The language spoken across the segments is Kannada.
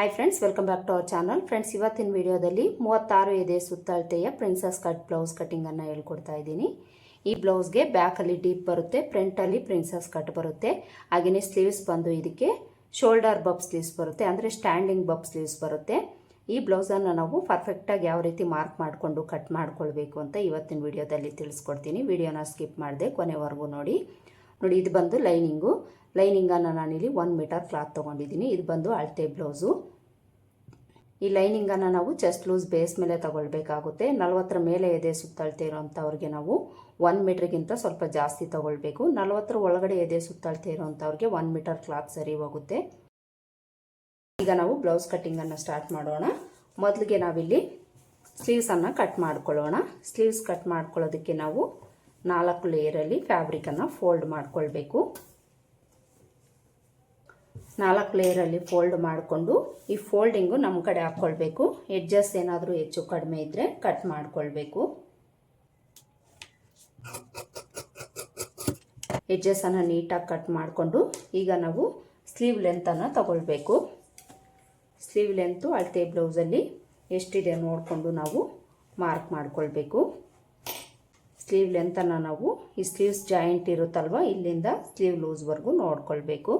Hi friends welcome back to our channel friends ಇವತ್ತಿನ ವಿಡಿಯೋದಲ್ಲಿ ಮೂವತ್ತಾರು ಎದೆ ಸುತ್ತಳತೆಯ ಪ್ರಿನ್ಸಸ್ ಕಟ್ ಬ್ಲೌಸ್ ಕಟ್ಟಿಂಗನ್ನು ಹೇಳ್ಕೊಡ್ತಾ ಇದ್ದೀನಿ. ಈ ಬ್ಲೌಸ್ಗೆ ಬ್ಯಾಕಲ್ಲಿ ಡೀಪ್ ಬರುತ್ತೆ ಫ್ರಂಟಲ್ಲಿ ಪ್ರಿನ್ಸಸ್ ಕಟ್ ಬರುತ್ತೆ. ಹಾಗೆಯೇ ಸ್ಲೀವ್ಸ್ ಬಂದು ಇದಕ್ಕೆ ಶೋಲ್ಡರ್ ಬಬ್ ಸ್ಲೀವ್ಸ್ ಬರುತ್ತೆ, ಅಂದರೆ ಸ್ಟ್ಯಾಂಡಿಂಗ್ ಬಬ್ ಸ್ಲೀವ್ಸ್ ಬರುತ್ತೆ. ಈ ಬ್ಲೌಸನ್ನು ನಾವು ಪರ್ಫೆಕ್ಟಾಗಿ ಯಾವ ರೀತಿ ಮಾರ್ಕ್ ಮಾಡಿಕೊಂಡು ಕಟ್ ಮಾಡ್ಕೊಳ್ಬೇಕು ಅಂತ ಇವತ್ತಿನ ವಿಡಿಯೋದಲ್ಲಿ ತಿಳಿಸ್ಕೊಡ್ತೀನಿ. ವಿಡಿಯೋನ ಸ್ಕಿಪ್ ಮಾಡಿದೆ ಕೊನೆವರೆಗೂ ನೋಡಿ. ನೋಡಿ, ಇದು ಬಂದು ಲೈನಿಂಗು ಲೈನಿಂಗನ್ನು ನಾನಿಲ್ಲಿ ಒನ್ ಮೀಟರ್ ಕ್ಲಾತ್ ತೊಗೊಂಡಿದ್ದೀನಿ. ಇದು ಬಂದು ಅಳತೆ ಬ್ಲೌಸು ಈ ಲೈನಿಂಗನ್ನು ನಾವು ಚೆಸ್ಟ್ ಲೂಸ್ ಬೇಸ್ ಮೇಲೆ ತಗೊಳ್ಬೇಕಾಗುತ್ತೆ. ನಲ್ವತ್ತರ ಮೇಲೆ ಎದೆ ಸುತ್ತಳ್ತೆ ಇರೋಂಥವ್ರಿಗೆ ನಾವು ಒನ್ ಮೀಟ್ರಿಗಿಂತ ಸ್ವಲ್ಪ ಜಾಸ್ತಿ ತಗೊಳ್ಬೇಕು. ನಲ್ವತ್ತರ ಒಳಗಡೆ ಎದೆ ಸುತ್ತಳ್ತೆ ಇರೋಂಥವ್ರಿಗೆ ಒನ್ ಮೀಟರ್ ಕ್ಲಾತ್ ಸರಿ ಹೋಗುತ್ತೆ. ಈಗ ನಾವು ಬ್ಲೌಸ್ ಕಟ್ಟಿಂಗನ್ನು ಸ್ಟಾರ್ಟ್ ಮಾಡೋಣ. ಮೊದಲಿಗೆ ನಾವಿಲ್ಲಿ ಸ್ಲೀವ್ಸನ್ನು ಕಟ್ ಮಾಡ್ಕೊಳ್ಳೋಣ. ಸ್ಲೀವ್ಸ್ ಕಟ್ ಮಾಡ್ಕೊಳ್ಳೋದಕ್ಕೆ ನಾವು ನಾಲ್ಕು ಲೇಯರಲ್ಲಿ ಫ್ಯಾಬ್ರಿಕನ್ನು ಫೋಲ್ಡ್ ಮಾಡ್ಕೊಳ್ಬೇಕು. ನಾಲ್ಕು ಲೇಯರಲ್ಲಿ ಫೋಲ್ಡ್ ಮಾಡಿಕೊಂಡು ಈ ಫೋಲ್ಡಿಂಗು ನಮ್ಮ ಕಡೆ ಹಾಕ್ಕೊಳ್ಬೇಕು ಎಡ್ಜಸ್ ಏನಾದರೂ ಹೆಚ್ಚು ಕಡಿಮೆ ಇದ್ದರೆ ಕಟ್ ಮಾಡಿಕೊಳ್ಬೇಕು. ಎಡ್ಜಸ್ಸನ್ನು ನೀಟಾಗಿ ಕಟ್ ಮಾಡಿಕೊಂಡು ಈಗ ನಾವು ಸ್ಲೀವ್ ಲೆಂತನ್ನು ತಗೊಳ್ಬೇಕು. ಸ್ಲೀವ್ ಲೆಂತು ಅಳತೆ ಬ್ಲೌಸಲ್ಲಿ ಎಷ್ಟಿದೆ ನೋಡಿಕೊಂಡು ನಾವು ಮಾರ್ಕ್ ಮಾಡಿಕೊಳ್ಬೇಕು. ಸ್ಲೀವ್ ಲೆಂತನ್ನು ನಾವು ಈ ಸ್ಲೀವ್ಸ್ ಜಾಯಿಂಟ್ ಇರುತ್ತಲ್ವ, ಇಲ್ಲಿಂದ ಸ್ಲೀವ್ ಲೂಸ್ವರೆಗೂ ನೋಡ್ಕೊಳ್ಬೇಕು.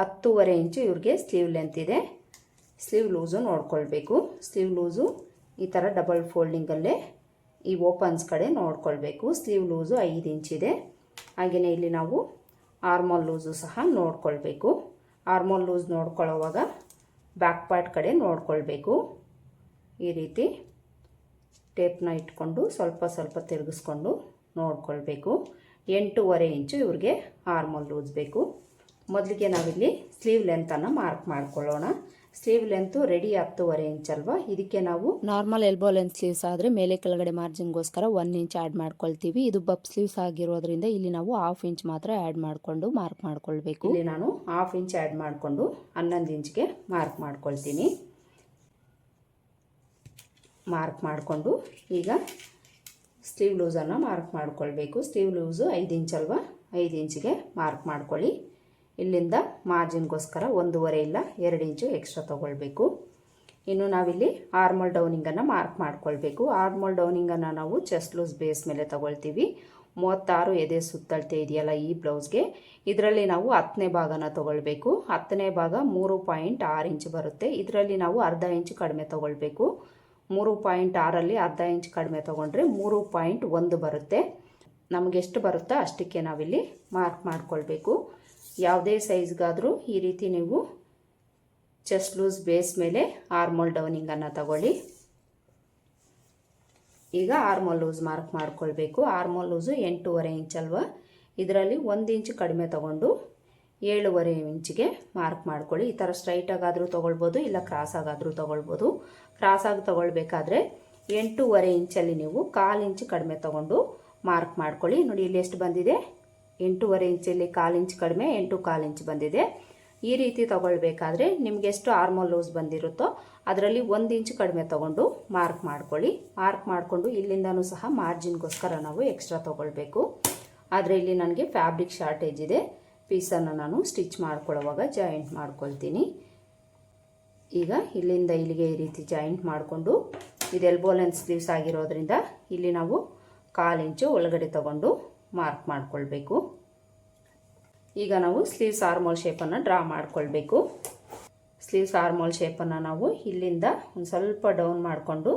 ಹತ್ತೂವರೆ ಇಂಚು ಇವ್ರಿಗೆ ಸ್ಲೀವ್ ಲೆಂತ್ ಇದೆ. ಸ್ಲೀವ್ ಲೂಸು ನೋಡ್ಕೊಳ್ಬೇಕು. ಸ್ಲೀವ್ ಲೂಸು ಈ ಥರ ಡಬಲ್ ಫೋಲ್ಡಿಂಗಲ್ಲೇ ಈ ಓಪನ್ಸ್ ಕಡೆ ನೋಡ್ಕೊಳ್ಬೇಕು. ಸ್ಲೀವ್ ಲೂಸು ಐದು ಇಂಚಿದೆ ಹಾಗೆಯೇ ಇಲ್ಲಿ ನಾವು ಆರ್ಮಲ್ ಲೂಸು ಸಹ ನೋಡ್ಕೊಳ್ಬೇಕು. ಆರ್ಮೋಲ್ ಲೂಸ್ ನೋಡ್ಕೊಳ್ಳೋವಾಗ ಬ್ಯಾಕ್ ಪಾರ್ಟ್ ಕಡೆ ನೋಡ್ಕೊಳ್ಬೇಕು. ಈ ರೀತಿ ಟೇಪ್ನ ಇಟ್ಕೊಂಡು ಸ್ವಲ್ಪ ಸ್ವಲ್ಪ ತಿರುಗಿಸ್ಕೊಂಡು ನೋಡ್ಕೊಳ್ಬೇಕು. ಎಂಟೂವರೆ ಇಂಚು ಇವ್ರಿಗೆ ಆರ್ಮಲ್ ಲೂಸ್ ಬೇಕು. ಮೊದಲಿಗೆ ನಾವಿಲ್ಲಿ ಸ್ಲೀವ್ ಲೆಂತನ್ನು ಮಾರ್ಕ್ ಮಾಡ್ಕೊಳ್ಳೋಣ. ಸ್ಲೀವ್ ಲೆಂತು ರೆಡಿ ಹತ್ತುವರೆ ಇಂಚ್ ಅಲ್ವಾ ಇದಕ್ಕೆ ನಾವು ನಾರ್ಮಲ್ ಎಲ್ಬೋ ಲೆಂತ್ ಸ್ಲೀವ್ಸ್ ಆದರೆ ಮೇಲೆ ಕೆಳಗಡೆ ಮಾರ್ಜಿನ್ಗೋಸ್ಕರ ಒನ್ ಇಂಚ್ ಆ್ಯಡ್ ಮಾಡ್ಕೊಳ್ತೀವಿ. ಇದು ಬಬ್ ಸ್ಲೀವ್ಸ್ ಆಗಿರೋದ್ರಿಂದ ಇಲ್ಲಿ ನಾವು ಹಾಫ್ ಇಂಚ್ ಮಾತ್ರ ಆ್ಯಡ್ ಮಾಡಿಕೊಂಡು ಮಾರ್ಕ್ ಮಾಡ್ಕೊಳ್ಬೇಕು. ಇಲ್ಲಿ ನಾನು ಹಾಫ್ ಇಂಚ್ ಆ್ಯಡ್ ಮಾಡಿಕೊಂಡು ಹನ್ನೊಂದು ಇಂಚ್ಗೆ ಮಾರ್ಕ್ ಮಾಡ್ಕೊಳ್ತೀನಿ. ಮಾರ್ಕ್ ಮಾಡಿಕೊಂಡು ಈಗ ಸ್ಲೀವ್ ಲೂಸನ್ನು ಮಾರ್ಕ್ ಮಾಡ್ಕೊಳ್ಬೇಕು. ಸ್ಲೀವ್ ಲೂಸು ಐದು ಇಂಚ್ ಅಲ್ವಾ? ಐದು ಇಂಚಿಗೆ ಮಾರ್ಕ್ ಮಾಡ್ಕೊಳ್ಳಿ. ಇಲ್ಲಿಂದ ಮಾರ್ಜಿನ್ಗೋಸ್ಕರ ಒಂದೂವರೆ ಇಲ್ಲ ಎರಡು ಇಂಚು ಎಕ್ಸ್ಟ್ರಾ ತೊಗೊಳ್ಬೇಕು. ಇನ್ನು ನಾವಿಲ್ಲಿ ಆರ್ಮಲ್ ಡೌನಿಂಗನ್ನು ಮಾರ್ಕ್ ಮಾಡ್ಕೊಳ್ಬೇಕು. ಆರ್ಮಲ್ ಡೌನಿಂಗನ್ನು ನಾವು ಚೆಸ್ಟ್ ಲೂಸ್ ಬೇಸ್ ಮೇಲೆ ತೊಗೊಳ್ತೀವಿ. ಮೂವತ್ತಾರು ಎದೆ ಸುತ್ತಳತೆ ಇದೆಯಲ್ಲ ಈ ಬ್ಲೌಸ್ಗೆ. ಇದರಲ್ಲಿ ನಾವು ಹತ್ತನೇ ಭಾಗನ ತೊಗೊಳ್ಬೇಕು. ಹತ್ತನೇ ಭಾಗ ಮೂರು ಪಾಯಿಂಟ್ ಆರು ಇಂಚ್ ಬರುತ್ತೆ. ಇದರಲ್ಲಿ ನಾವು ಅರ್ಧ ಇಂಚು ಕಡಿಮೆ ತೊಗೊಳ್ಬೇಕು. ಮೂರು ಪಾಯಿಂಟ್ ಆರಲ್ಲಿ ಅರ್ಧ ಇಂಚ್ ಕಡಿಮೆ ತೊಗೊಂಡ್ರೆ ಮೂರು ಪಾಯಿಂಟ್ ಒಂದು ಬರುತ್ತೆ. ನಮಗೆಷ್ಟು ಬರುತ್ತೋ ಅಷ್ಟಕ್ಕೆ ನಾವಿಲ್ಲಿ ಮಾರ್ಕ್ ಮಾಡ್ಕೊಳ್ಬೇಕು. ಯಾವುದೇ ಸೈಜ್ಗಾದರೂ ಈ ರೀತಿ ನೀವು ಚೆಸ್ಟ್ ಲೂಸ್ ಬೇಸ್ ಮೇಲೆ ಆರ್ಮೋಲ್ ಡೌನಿಂಗನ್ನು ತಗೊಳ್ಳಿ. ಈಗ ಆರ್ಮೋಲ್ ಲೂಸ್ ಮಾರ್ಕ್ ಮಾಡ್ಕೊಳ್ಬೇಕು. ಆರ್ಮೋಲ್ ಲೂಸು ಎಂಟೂವರೆ ಇಂಚ್ ಅಲ್ವಾ? ಇದರಲ್ಲಿ ಒಂದು ಇಂಚ್ ಕಡಿಮೆ ತಗೊಂಡು ಏಳುವರೆ ಇಂಚಿಗೆ ಮಾರ್ಕ್ ಮಾಡ್ಕೊಳ್ಳಿ. ಈ ಥರ ಸ್ಟ್ರೈಟಾಗಾದರೂ ತೊಗೊಳ್ಬೋದು, ಇಲ್ಲ ಕ್ರಾಸಾಗಾದರೂ ತೊಗೊಳ್ಬೋದು. ಕ್ರಾಸಾಗಿ ತೊಗೊಳ್ಬೇಕಾದ್ರೆ ಎಂಟೂವರೆ ಇಂಚಲ್ಲಿ ನೀವು ಕಾಲು ಇಂಚ್ ಕಡಿಮೆ ತೊಗೊಂಡು ಮಾರ್ಕ್ ಮಾಡ್ಕೊಳ್ಳಿ. ನೋಡಿ, ಇಲ್ಲಿ ಎಷ್ಟು ಬಂದಿದೆ? ಎಂಟೂವರೆ ಇಂಚಲ್ಲಿ ಕಾಲು ಇಂಚ್ ಕಡಿಮೆ, ಎಂಟು ಕಾಲು ಇಂಚ್ ಬಂದಿದೆ. ಈ ರೀತಿ ತಗೊಳ್ಬೇಕಾದ್ರೆ ನಿಮ್ಗೆ ಎಷ್ಟು ಆರ್ಮೋಲ್ ಲೂಸ್ ಬಂದಿರುತ್ತೋ ಅದರಲ್ಲಿ ಒಂದು ಇಂಚ್ ಕಡಿಮೆ ತೊಗೊಂಡು ಮಾರ್ಕ್ ಮಾಡ್ಕೊಳ್ಳಿ. ಮಾರ್ಕ್ ಮಾಡಿಕೊಂಡು ಇಲ್ಲಿಂದನೂ ಸಹ ಮಾರ್ಜಿನ್ಗೋಸ್ಕರ ನಾವು ಎಕ್ಸ್ಟ್ರಾ ತೊಗೊಳ್ಬೇಕು. ಆದರೆ ಇಲ್ಲಿ ನನಗೆ ಫ್ಯಾಬ್ರಿಕ್ ಶಾರ್ಟೇಜ್ ಇದೆ. ಪೀಸನ್ನು ನಾನು ಸ್ಟಿಚ್ ಮಾಡ್ಕೊಳ್ಳೋವಾಗ ಜಾಯಿಂಟ್ ಮಾಡ್ಕೊಳ್ತೀನಿ. ಈಗ ಇಲ್ಲಿಂದ ಇಲ್ಲಿಗೆ ಈ ರೀತಿ ಜಾಯಿಂಟ್ ಮಾಡಿಕೊಂಡು ಇದು ಲೆನ್ಸ್ ಸ್ಲೀವ್ಸ್ ಆಗಿರೋದ್ರಿಂದ ಇಲ್ಲಿ ನಾವು ಕಾಲು ಇಂಚು ಒಳಗಡೆ ತಗೊಂಡು ಮಾರ್ಕ್ ಮಾಡಿಕೊಳ್ಬೇಕು. ಈಗ ನಾವು ಸ್ಲೀವ್ಸ್ ಆರ್ಮೋಲ್ ಶೇಪನ್ನು ಡ್ರಾ ಮಾಡಿಕೊಳ್ಬೇಕು. ಸ್ಲೀವ್ಸ್ ಆರ್ಮೋಲ್ ಶೇಪನ್ನು ನಾವು ಇಲ್ಲಿಂದ ಒಂದು ಸ್ವಲ್ಪ ಡೌನ್ ಮಾಡಿಕೊಂಡು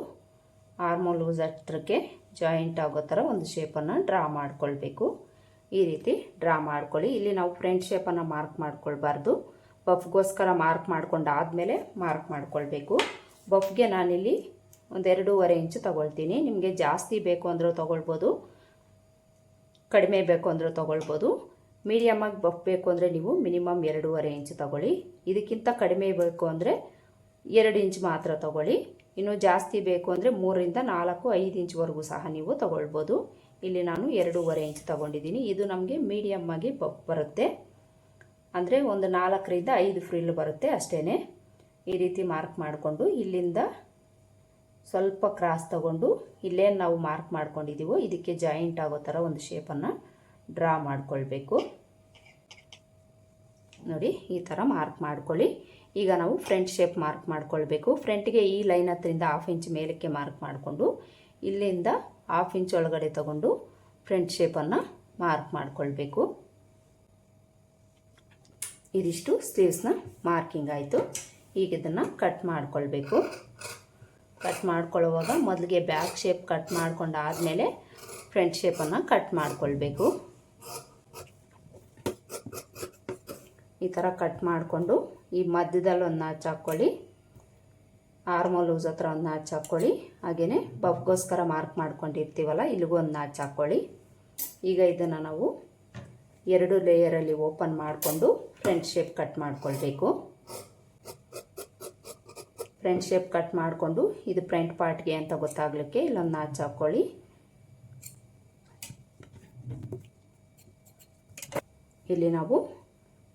ಆರ್ಮೋಲ್ ಲೂಸ್ ಹತ್ರಕ್ಕೆ ಜಾಯಿಂಟ್ ಆಗೋ ಥರ ಒಂದು ಶೇಪನ್ನು ಡ್ರಾ ಮಾಡಿಕೊಳ್ಬೇಕು. ಈ ರೀತಿ ಡ್ರಾ ಮಾಡ್ಕೊಳ್ಳಿ. ಇಲ್ಲಿ ನಾವು ಫ್ರಂಟ್ ಶೇಪನ್ನು ಮಾರ್ಕ್ ಮಾಡ್ಕೊಳ್ಬಾರ್ದು. ಬಫ್ಗೋಸ್ಕರ ಮಾರ್ಕ್ ಮಾಡ್ಕೊಂಡಾದಮೇಲೆ ಮಾರ್ಕ್ ಮಾಡ್ಕೊಳ್ಬೇಕು. ಬಫ್ಗೆ ನಾನಿಲ್ಲಿ ಒಂದೆರಡೂವರೆ ಇಂಚು ತೊಗೊಳ್ತೀನಿ. ನಿಮಗೆ ಜಾಸ್ತಿ ಬೇಕು ಅಂದರೂ ತೊಗೊಳ್ಬೋದು. ಕಡಿಮೆ ಬೇಕು ಅಂದರೆ ತೊಗೊಳ್ಬೋದು. ಮೀಡಿಯಮಾಗಿ ಬಫ್ ಬೇಕು ಅಂದರೆ ನೀವು ಮಿನಿಮಮ್ ಎರಡೂವರೆ ಇಂಚ್ ತೊಗೊಳ್ಳಿ. ಇದಕ್ಕಿಂತ ಕಡಿಮೆ ಬೇಕು ಅಂದರೆ ಎರಡು ಇಂಚ್ ಮಾತ್ರ ತೊಗೊಳ್ಳಿ. ಇನ್ನು ಜಾಸ್ತಿ ಬೇಕು ಅಂದರೆ ಮೂರರಿಂದ ನಾಲ್ಕು, ಐದು ಇಂಚ್ವರೆಗೂ ಸಹ ನೀವು ತೊಗೊಳ್ಬೋದು. ಇಲ್ಲಿ ನಾನು ಎರಡೂವರೆ ಇಂಚ್ ತೊಗೊಂಡಿದ್ದೀನಿ. ಇದು ನಮಗೆ ಮೀಡಿಯಮ್ಮಾಗಿ ಬಫ್ ಬರುತ್ತೆ. ಅಂದರೆ ಒಂದು ನಾಲ್ಕರಿಂದ ಐದು ಫ್ರಿಲ್ ಬರುತ್ತೆ ಅಷ್ಟೇ ಈ ರೀತಿ ಮಾರ್ಕ್ ಮಾಡಿಕೊಂಡು ಇಲ್ಲಿಂದ ಸ್ವಲ್ಪ ಕ್ರಾಸ್ ತಗೊಂಡು ಇಲ್ಲೇನು ನಾವು ಮಾರ್ಕ್ ಮಾಡ್ಕೊಂಡಿದ್ದೀವೋ ಇದಕ್ಕೆ ಜಾಯಿಂಟ್ ಆಗೋ ಥರ ಒಂದು ಶೇಪನ್ನು ಡ್ರಾ ಮಾಡ್ಕೊಳ್ಬೇಕು. ನೋಡಿ, ಈ ಥರ ಮಾರ್ಕ್ ಮಾಡ್ಕೊಳ್ಳಿ. ಈಗ ನಾವು ಫ್ರಂಟ್ ಶೇಪ್ ಮಾರ್ಕ್ ಮಾಡ್ಕೊಳ್ಬೇಕು. ಫ್ರಂಟ್ಗೆ ಈ ಲೈನ್ ಹತ್ತರಿಂದ ಹಾಫ್ ಇಂಚ್ ಮೇಲಕ್ಕೆ ಮಾರ್ಕ್ ಮಾಡಿಕೊಂಡು, ಇಲ್ಲಿಂದ ಹಾಫ್ ಇಂಚ್ ಒಳಗಡೆ ತಗೊಂಡು ಫ್ರಂಟ್ ಶೇಪನ್ನು ಮಾರ್ಕ್ ಮಾಡಿಕೊಳ್ಬೇಕು. ಇದಿಷ್ಟು ಸ್ಲೀವ್ಸ್ನ ಮಾರ್ಕಿಂಗ್ ಆಯಿತು. ಈಗ ಇದನ್ನು ಕಟ್ ಮಾಡ್ಕೊಳ್ಬೇಕು. ಕಟ್ ಮಾಡ್ಕೊಳ್ಳುವಾಗ ಮೊದಲಿಗೆ ಬ್ಯಾಕ್ ಶೇಪ್ ಕಟ್ ಮಾಡ್ಕೊಂಡು ಆದಮೇಲೆ ಫ್ರಂಟ್ ಶೇಪನ್ನು ಕಟ್ ಮಾಡ್ಕೊಳ್ಬೇಕು. ಈ ಥರ ಕಟ್ ಮಾಡಿಕೊಂಡು ಈ ಮಧ್ಯದಲ್ಲಿ ಒಂದು ನಾಚ್ ಹಾಕ್ಕೊಳ್ಳಿ. ಆರ್ಮೋಲ್ ಲೂಸ್ ಹತ್ರ ಒಂದು ನಾಚ್ ಹಾಕ್ಕೊಳ್ಳಿ. ಹಾಗೆಯೇ ಬಫ್ಗೋಸ್ಕರ ಮಾರ್ಕ್ ಮಾಡ್ಕೊಂಡಿರ್ತೀವಲ್ಲ, ಇಲ್ಲಿಗೂ ಒಂದು ನಾಚ್ ಹಾಕ್ಕೊಳ್ಳಿ. ಈಗ ಇದನ್ನು ನಾವು ಎರಡು ಲೇಯರಲ್ಲಿ ಓಪನ್ ಮಾಡಿಕೊಂಡು ಫ್ರಂಟ್ ಶೇಪ್ ಕಟ್ ಮಾಡ್ಕೊಳ್ಬೇಕು. ಫ್ರಂಟ್ ಶೇಪ್ ಕಟ್ ಮಾಡಿಕೊಂಡು ಇದು ಫ್ರಂಟ್ ಪಾರ್ಟ್ಗೆ ಅಂತ ಗೊತ್ತಾಗಲಿಕ್ಕೆ ಇಲ್ಲೊಂದು ನಾಚ್ ಹಾಕ್ಕೊಳ್ಳಿ ಇಲ್ಲಿ ನಾವು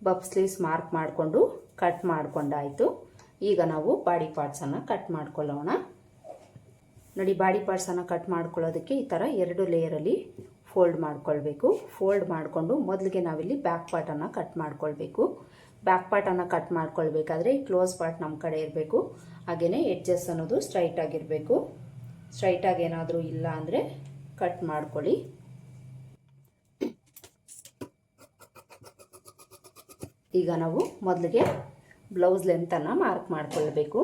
ಬಬ್ ಸ್ಲೀವ್ಸ್ ಮಾರ್ಕ್ ಮಾಡಿಕೊಂಡು ಕಟ್ ಮಾಡಿಕೊಂಡಾಯಿತು. ಈಗ ನಾವು ಬಾಡಿ ಪಾರ್ಟ್ಸನ್ನು ಕಟ್ ಮಾಡ್ಕೊಳ್ಳೋಣ. ನೋಡಿ, ಬಾಡಿ ಪಾರ್ಟ್ಸನ್ನು ಕಟ್ ಮಾಡ್ಕೊಳ್ಳೋದಕ್ಕೆ ಈ ಥರ ಎರಡು ಲೇಯರಲ್ಲಿ ಫೋಲ್ಡ್ ಮಾಡ್ಕೊಳ್ಬೇಕು. ಫೋಲ್ಡ್ ಮಾಡಿಕೊಂಡು ಮೊದಲಿಗೆ ನಾವಿಲ್ಲಿ ಬ್ಯಾಕ್ ಪಾರ್ಟನ್ನು ಕಟ್ ಮಾಡ್ಕೊಳ್ಬೇಕು. ಬ್ಯಾಕ್ ಪಾರ್ಟನ್ನು ಕಟ್ ಮಾಡ್ಕೊಳ್ಬೇಕಾದ್ರೆ ಕ್ಲೋಸ್ ಪಾರ್ಟ್ ನಮ್ಮ ಕಡೆ ಇರಬೇಕು. ಹಾಗೆಯೇ ಎಡ್ಜಸ್ ಅನ್ನೋದು ಸ್ಟ್ರೈಟ್ ಆಗಿರಬೇಕು. ಸ್ಟ್ರೈಟಾಗಿ ಏನಾದರೂ ಇಲ್ಲ ಅಂದರೆ ಕಟ್ ಮಾಡ್ಕೊಳ್ಳಿ. ಈಗ ನಾವು ಮೊದಲಿಗೆ ಬ್ಲೌಸ್ ಲೆಂತನ್ನು ಮಾರ್ಕ್ ಮಾಡ್ಕೊಳ್ಬೇಕು.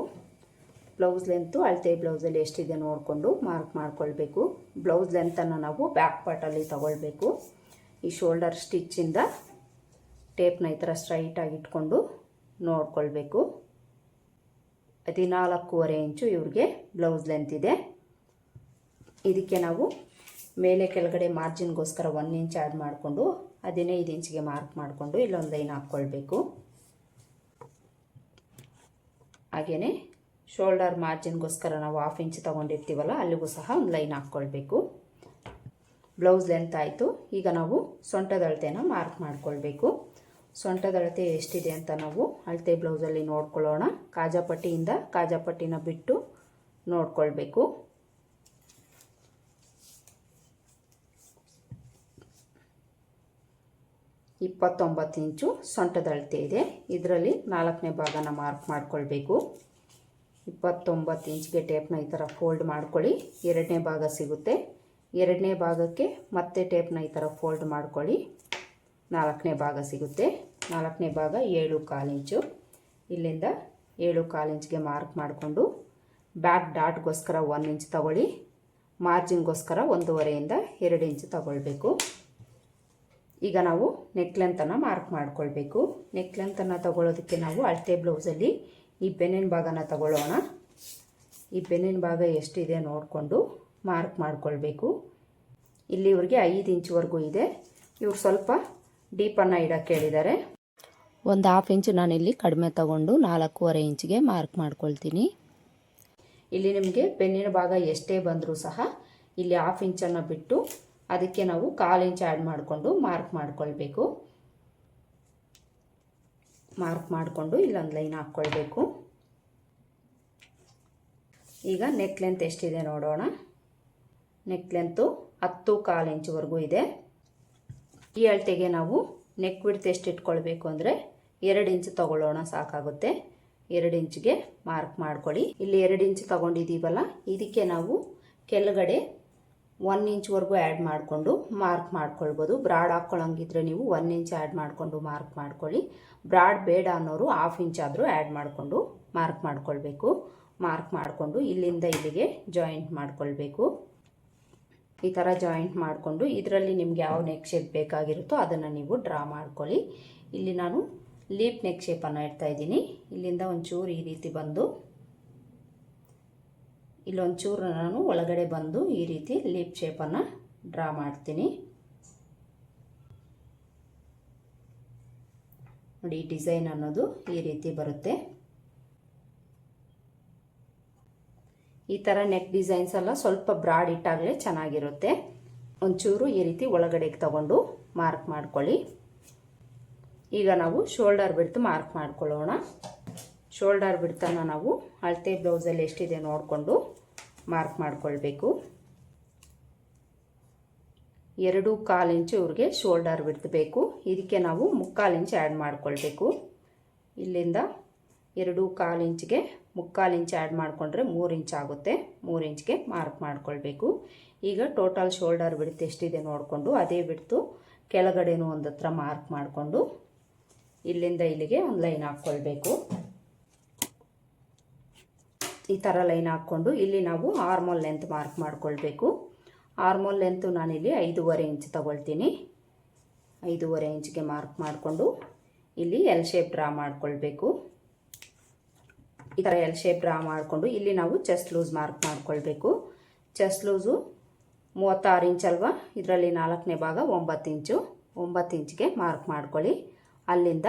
ಬ್ಲೌಸ್ ಲೆಂತು ಅಳತೆ ಬ್ಲೌಸಲ್ಲಿ ಎಷ್ಟಿದೆ ನೋಡಿಕೊಂಡು ಮಾರ್ಕ್ ಮಾಡ್ಕೊಳ್ಬೇಕು. ಬ್ಲೌಸ್ ಲೆಂತನ್ನು ನಾವು ಬ್ಯಾಕ್ ಪಾರ್ಟಲ್ಲಿ ತಗೊಳ್ಬೇಕು. ಈ ಶೋಲ್ಡರ್ ಸ್ಟಿಚ್ಚಿಂದ ಟೇಪ್ನ ಈ ಥರ ಸ್ಟ್ರೈಟಾಗಿ ಇಟ್ಕೊಂಡು ನೋಡ್ಕೊಳ್ಬೇಕು. ಹದಿನಾಲ್ಕೂವರೆ ಇಂಚು ಇವ್ರಿಗೆ ಬ್ಲೌಸ್ ಲೆಂತ್ ಇದೆ. ಇದಕ್ಕೆ ನಾವು ಮೇಲೆ ಕೆಳಗಡೆ ಮಾರ್ಜಿನ್ಗೋಸ್ಕರ ಒನ್ ಇಂಚ್ ಆ್ಯಡ್ ಮಾಡಿಕೊಂಡು ಹದಿನೈದು ಇಂಚಿಗೆ ಮಾರ್ಕ್ ಮಾಡಿಕೊಂಡು ಇಲ್ಲೊಂದು ಲೈನ್ ಹಾಕ್ಕೊಳ್ಬೇಕು. ಹಾಗೆಯೇ ಶೋಲ್ಡರ್ ಮಾರ್ಜಿನ್ಗೋಸ್ಕರ ನಾವು ಹಾಫ್ ಇಂಚ್ ತೊಗೊಂಡಿರ್ತೀವಲ್ಲ, ಅಲ್ಲಿಗೂ ಸಹ ಒಂದು ಲೈನ್ ಹಾಕ್ಕೊಳ್ಬೇಕು. ಬ್ಲೌಸ್ ಲೆಂತ್ ಆಯಿತು. ಈಗ ನಾವು ಸೊಂಟದ ಅಳತೆನ ಮಾರ್ಕ್ ಮಾಡ್ಕೊಳ್ಬೇಕು. ಸೊಂಟದ ಅಳತೆ ಎಷ್ಟಿದೆ ಅಂತ ನಾವು ಅಳತೆ ಬ್ಲೌಸಲ್ಲಿ ನೋಡ್ಕೊಳ್ಳೋಣ. ಕಾಜಾಪಟ್ಟಿಯಿಂದ ಕಾಜಾಪಟ್ಟಿನ ಬಿಟ್ಟು ನೋಡ್ಕೊಳ್ಬೇಕು. ಇಪ್ಪತ್ತೊಂಬತ್ತು ಇಂಚು ಸೊಂಟದ ಅಳತೆ ಇದೆ. ಇದರಲ್ಲಿ ನಾಲ್ಕನೇ ಭಾಗನ ಮಾರ್ಕ್ ಮಾಡ್ಕೊಳ್ಬೇಕು. ಇಪ್ಪತ್ತೊಂಬತ್ತು ಇಂಚ್ಗೆ ಟೇಪ್ನ ಈ ಥರ ಫೋಲ್ಡ್ ಮಾಡ್ಕೊಳ್ಳಿ. ಎರಡನೇ ಭಾಗ ಸಿಗುತ್ತೆ. ಎರಡನೇ ಭಾಗಕ್ಕೆ ಮತ್ತೆ ಟೇಪ್ನ ಈ ಥರ ಫೋಲ್ಡ್ ಮಾಡ್ಕೊಳ್ಳಿ. ನಾಲ್ಕನೇ ಭಾಗ ಸಿಗುತ್ತೆ. ನಾಲ್ಕನೇ ಭಾಗ ಏಳು ಕಾಲು ಇಂಚು. ಇಲ್ಲಿಂದ ಏಳು ಕಾಲು ಇಂಚ್ಗೆ ಮಾರ್ಕ್ ಮಾಡಿಕೊಂಡು ಬ್ಯಾಕ್ ಡಾಟ್ಗೋಸ್ಕರ ಒನ್ ಇಂಚ್ ತಗೊಳ್ಳಿ. ಮಾರ್ಜಿನ್ಗೋಸ್ಕರ ಒಂದೂವರೆಯಿಂದ ಎರಡು ಇಂಚು ತಗೊಳ್ಬೇಕು. ಈಗ ನಾವು ನೆಕ್ ಲೆಂತನ್ನು ಮಾರ್ಕ್ ಮಾಡಿಕೊಳ್ಬೇಕು. ನೆಕ್ ಲೆಂತನ್ನು ತಗೊಳ್ಳೋದಕ್ಕೆ ನಾವು ಅಳತೆ ಬ್ಲೌಸಲ್ಲಿ ಈ ಬೆನ್ನಿನ ಭಾಗನ ತಗೊಳ್ಳೋಣ. ಈ ಬೆನ್ನಿನ ಭಾಗ ಎಷ್ಟಿದೆ ನೋಡಿಕೊಂಡು ಮಾರ್ಕ್ ಮಾಡಿಕೊಳ್ಬೇಕು. ಇಲ್ಲಿವರೆಗೆ ಐದು ಇಂಚ್ವರೆಗೂ ಇದೆ. ಇವ್ರು ಸ್ವಲ್ಪ ಡೀಪನ್ನು ಇಡೋಕ್ಕೆ ಹೇಳಿದ್ದಾರೆ. ಒಂದು ಹಾಫ್ ಇಂಚು ನಾನಿಲ್ಲಿ ಕಡಿಮೆ ತಗೊಂಡು ನಾಲ್ಕೂವರೆ ಇಂಚಿಗೆ ಮಾರ್ಕ್ ಮಾಡ್ಕೊಳ್ತೀನಿ. ಇಲ್ಲಿ ನಿಮಗೆ ಬೆನ್ನಿನ ಭಾಗ ಎಷ್ಟೇ ಬಂದರೂ ಸಹ ಇಲ್ಲಿ ಹಾಫ್ ಇಂಚನ್ನು ಬಿಟ್ಟು ಅದಕ್ಕೆ ನಾವು ಕಾಲು ಇಂಚ್ ಆ್ಯಡ್ ಮಾಡಿಕೊಂಡು ಮಾರ್ಕ್ ಮಾಡ್ಕೊಳ್ಬೇಕು. ಮಾರ್ಕ್ ಮಾಡಿಕೊಂಡು ಇಲ್ಲೊಂದು ಲೈನ್ ಹಾಕ್ಕೊಳ್ಬೇಕು. ಈಗ ನೆಕ್ ಲೆಂತ್ ಎಷ್ಟಿದೆ ನೋಡೋಣ. ನೆಕ್ ಲೆಂತು ಹತ್ತು ಕಾಲು ಇಂಚುವರೆಗೂ ಇದೆ. ಈ ಅಳತೆಗೆ ನಾವು ನೆಕ್ ವಿಡ್ತ್ ಎಷ್ಟು ಇಟ್ಕೊಳ್ಬೇಕು ಅಂದರೆ ಎರಡು ಇಂಚ್ ತಗೊಳ್ಳೋಣ ಸಾಕಾಗುತ್ತೆ. ಎರಡು ಇಂಚಿಗೆ ಮಾರ್ಕ್ ಮಾಡ್ಕೊಳ್ಳಿ. ಇಲ್ಲಿ ಎರಡು ಇಂಚ್ ತಗೊಂಡಿದ್ದೀವಲ್ಲ ಇದಕ್ಕೆ ನಾವು ಕೆಳಗಡೆ ಒನ್ ಇಂಚ್ವರೆಗೂ ಆ್ಯಡ್ ಮಾಡಿಕೊಂಡು ಮಾರ್ಕ್ ಮಾಡ್ಕೊಳ್ಬೋದು. ಬ್ರಾಡ್ ಹಾಕ್ಕೊಳ್ಳೋಂಗಿದ್ರೆ ನೀವು ಒನ್ ಇಂಚ್ ಆ್ಯಡ್ ಮಾಡಿಕೊಂಡು ಮಾರ್ಕ್ ಮಾಡ್ಕೊಳ್ಳಿ. ಬ್ರಾಡ್ ಬೇಡ ಅನ್ನೋರು ಹಾಫ್ ಇಂಚ್ ಆದರೂ ಆ್ಯಡ್ ಮಾಡಿಕೊಂಡು ಮಾರ್ಕ್ ಮಾಡ್ಕೊಳ್ಬೇಕು. ಮಾರ್ಕ್ ಮಾಡಿಕೊಂಡು ಇಲ್ಲಿಂದ ಇಲ್ಲಿಗೆ ಜಾಯಿಂಟ್ ಮಾಡ್ಕೊಳ್ಬೇಕು. ಈ ಥರ ಜಾಯಿಂಟ್ ಮಾಡಿಕೊಂಡು ಇದರಲ್ಲಿ ನಿಮ್ಗೆ ಯಾವ ನೆಕ್ ಶೇಪ್ ಬೇಕಾಗಿರುತ್ತೋ ಅದನ್ನು ನೀವು ಡ್ರಾ ಮಾಡ್ಕೊಳ್ಳಿ. ಇಲ್ಲಿ ನಾನು ಲೀಪ್ ನೆಕ್ ಶೇಪನ್ನು ಇಡ್ತಾ ಇದ್ದೀನಿ. ಇಲ್ಲಿಂದ ಒಂಚೂರು ಈ ರೀತಿ ಬಂದು ಇಲ್ಲೊಂಚೂರು ನಾನು ಒಳಗಡೆ ಬಂದು ಈ ರೀತಿ ಲೀಪ್ ಶೇಪನ್ನು ಡ್ರಾ ಮಾಡ್ತೀನಿ. ನೋಡಿ ಡಿಸೈನ್ ಅನ್ನೋದು ಈ ರೀತಿ ಬರುತ್ತೆ. ಈ ಥರ ನೆಕ್ ಡಿಸೈನ್ಸ್ ಎಲ್ಲ ಸ್ವಲ್ಪ ಬ್ರಾಡ್ ಇಟ್ಟಾಗಲೇ ಚೆನ್ನಾಗಿರುತ್ತೆ. ಒಂಚೂರು ಈ ರೀತಿ ಒಳಗಡೆಗೆ ತಗೊಂಡು ಮಾರ್ಕ್ ಮಾಡ್ಕೊಳ್ಳಿ. ಈಗ ನಾವು ಶೋಲ್ಡರ್ ಬಿಡ್ತು ಮಾರ್ಕ್ ಮಾಡ್ಕೊಳ್ಳೋಣ. ಶೋಲ್ಡರ್ ಬಿಡ್ತನ ನಾವು ಅಳತೆ ಬ್ಲೌಸಲ್ಲಿ ಎಷ್ಟಿದೆ ನೋಡಿಕೊಂಡು ಮಾರ್ಕ್ ಮಾಡ್ಕೊಳ್ಬೇಕು. ಎರಡು ಕಾಲು ಇಂಚು ಇವ್ರಿಗೆ ಶೋಲ್ಡರ್ ಬಿಡ್ತು ಬೇಕು. ಇದಕ್ಕೆ ನಾವು ಮುಕ್ಕಾಲು ಇಂಚು ಆ್ಯಡ್ ಮಾಡ್ಕೊಳ್ಬೇಕು. ಇಲ್ಲಿಂದ ಎರಡು ಕಾಲು ಇಂಚಿಗೆ ಮುಕ್ಕಾಲು ಇಂಚ್ ಆ್ಯಡ್ ಮಾಡಿಕೊಂಡ್ರೆ ಮೂರು ಇಂಚ್ ಆಗುತ್ತೆ. ಮೂರು ಇಂಚ್ಗೆ ಮಾರ್ಕ್ ಮಾಡ್ಕೊಳ್ಬೇಕು. ಈಗ ಟೋಟಲ್ ಶೋಲ್ಡರ್ ಬಿಡ್ತು ಎಷ್ಟಿದೆ ನೋಡಿಕೊಂಡು ಅದೇ ಬಿಡ್ತು ಕೆಳಗಡೆನೂ ಒಂದು ಹತ್ರ ಮಾರ್ಕ್ ಮಾಡಿಕೊಂಡು ಇಲ್ಲಿಂದ ಇಲ್ಲಿಗೆ ಒಂದು ಲೈನ್ ಹಾಕ್ಕೊಳ್ಬೇಕು. ಈ ಥರ ಲೈನ್ ಹಾಕ್ಕೊಂಡು ಇಲ್ಲಿ ನಾವು ಆರ್ಮೋಲ್ ಲೆಂತ್ ಮಾರ್ಕ್ ಮಾಡ್ಕೊಳ್ಬೇಕು. ಆರ್ಮೋಲ್ ಲೆಂತು ನಾನಿಲ್ಲಿ ಐದೂವರೆ ಇಂಚ್ ತಗೊಳ್ತೀನಿ. ಐದೂವರೆ ಇಂಚ್ಗೆ ಮಾರ್ಕ್ ಮಾಡಿಕೊಂಡು ಇಲ್ಲಿ ಎಲ್ ಶೇಪ್ ಡ್ರಾ ಮಾಡ್ಕೊಳ್ಬೇಕು. ಈ ಥರ ಎಲ್ ಶೇಪ್ ಡ್ರಾ ಮಾಡಿಕೊಂಡು ಇಲ್ಲಿ ನಾವು ಚೆಸ್ಟ್ ಲೂಸ್ ಮಾರ್ಕ್ ಮಾಡ್ಕೊಳ್ಬೇಕು. ಚೆಸ್ಟ್ ಲೂಸು ಮೂವತ್ತಾರು ಇಂಚ್ ಅಲ್ವಾ? ಇದರಲ್ಲಿ ನಾಲ್ಕನೇ ಭಾಗ ಒಂಬತ್ತು ಇಂಚು ಒಂಬತ್ತು ಇಂಚ್ಗೆ ಮಾರ್ಕ್ ಮಾಡ್ಕೊಳ್ಳಿ. ಅಲ್ಲಿಂದ